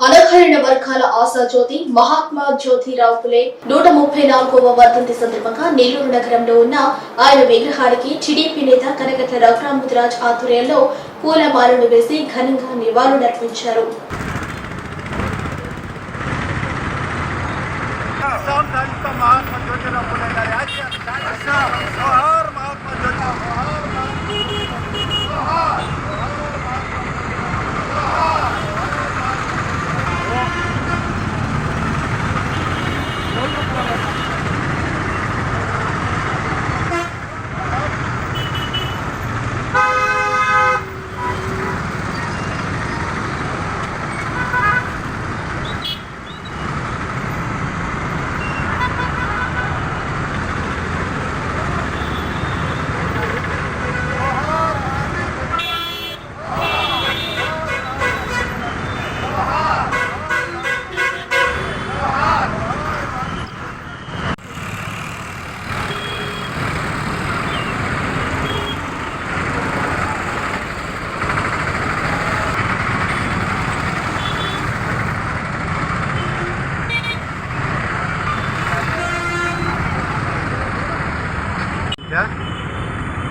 అనర్హులైన వర్గాల ఆశా జ్యోతి మహాత్మా జ్యోతిరావు పులే. నూట ముప్పై నాలుగవ వర్ధంతి సందర్భంగా నెల్లూరు నగరంలో ఉన్న ఆయన విగ్రహానికి టీడీపీ నేత కనకట్ల రఘురామరాజ్ ఆధ్వర్యంలో పూలమాలను వేసి ఘనంగా నివాళులర్పించారు మహాత్మా జ్యోతిరావు జోహార్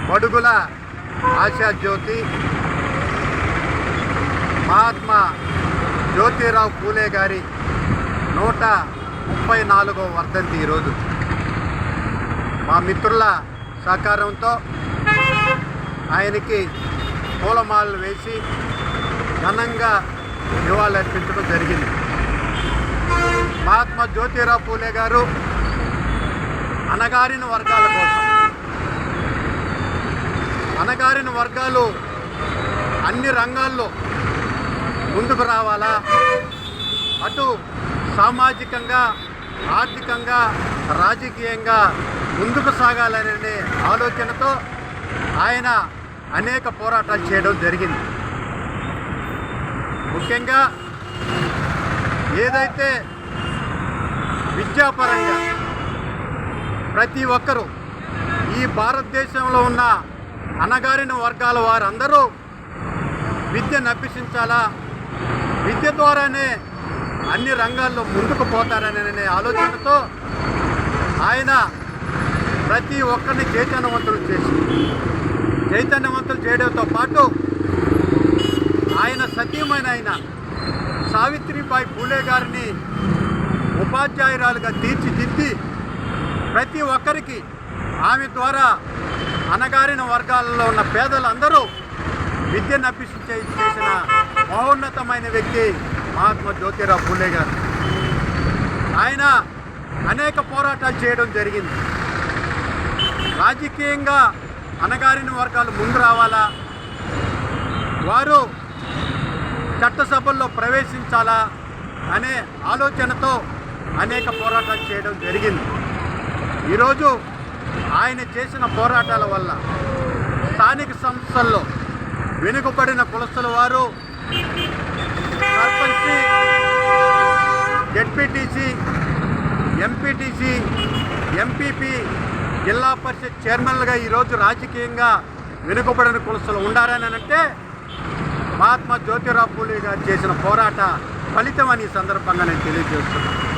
బడుగుల ఆశా జ్యోతి మహాత్మా జ్యోతిరావు పూలే గారి నూట ముప్పై నాలుగవ వర్ధంతి ఈరోజు. మా మిత్రుల సహకారంతో ఆయనకి పూలమాలలు వేసి ఘనంగా నివాళులర్పించడం జరిగింది. మహాత్మా జ్యోతిరావు పూలే గారు అనగారిన వర్గాల కోసం అణగారిన వర్గాలు అన్ని రంగాల్లో ముందుకు రావాలా? అటు సామాజికంగా ఆర్థికంగా రాజకీయంగా ముందుకు సాగాలనే ఆలోచనతో ఆయన అనేక పోరాటాలు చేయడం జరిగింది. ముఖ్యంగా ఏదైతే విద్యాపరంగా ప్రతి ఒక్కరూ ఈ భారతదేశంలో ఉన్న అనగారిన వర్గాల వారందరూ విద్యను అభ్యసించాలా విద్య ద్వారానే అన్ని రంగాల్లో ముందుకు పోతారనే ఆలోచనతో ఆయన ప్రతి ఒక్కరిని చైతన్యవంతులు చేసి చైతన్యవంతులు చేయడంతో పాటు ఆయన సతీమైన ఆయన సావిత్రిబాయి పూలే గారిని ఉపాధ్యాయురాలుగా తీర్చిదిద్ది ప్రతి ఒక్కరికి ఆమె ద్వారా అనగారిన వర్గాలలో ఉన్న పేదలందరూ విద్యను అభ్యసించే చేసిన మహోన్నతమైన వ్యక్తి మహాత్మా జ్యోతిరావు పూలే గారు. ఆయన అనేక పోరాటాలు చేయడం జరిగింది. రాజకీయంగా అనగారిన వర్గాలు ముందు రావాలా? వారు చట్టసభల్లో ప్రవేశించాలా? అనే ఆలోచనతో అనేక పోరాటాలు చేయడం జరిగింది. ఈరోజు ఆయన చేసిన పోరాటాల వల్ల స్థానిక సంస్థల్లో వెనుకబడిన కులస్తుల వారు సర్పంచి జెడ్పీటీసీ ఎంపీటీసీ ఎంపీపీ జిల్లా పరిషత్ చైర్మన్లుగా ఈరోజు రాజకీయంగా వెనుకబడిన కులస్తులు ఉండారని అంటే మహాత్మా జ్యోతిరావు పూలే గారు చేసిన పోరాట ఫలితం అని ఈ సందర్భంగా నేను తెలియజేస్తున్నాను.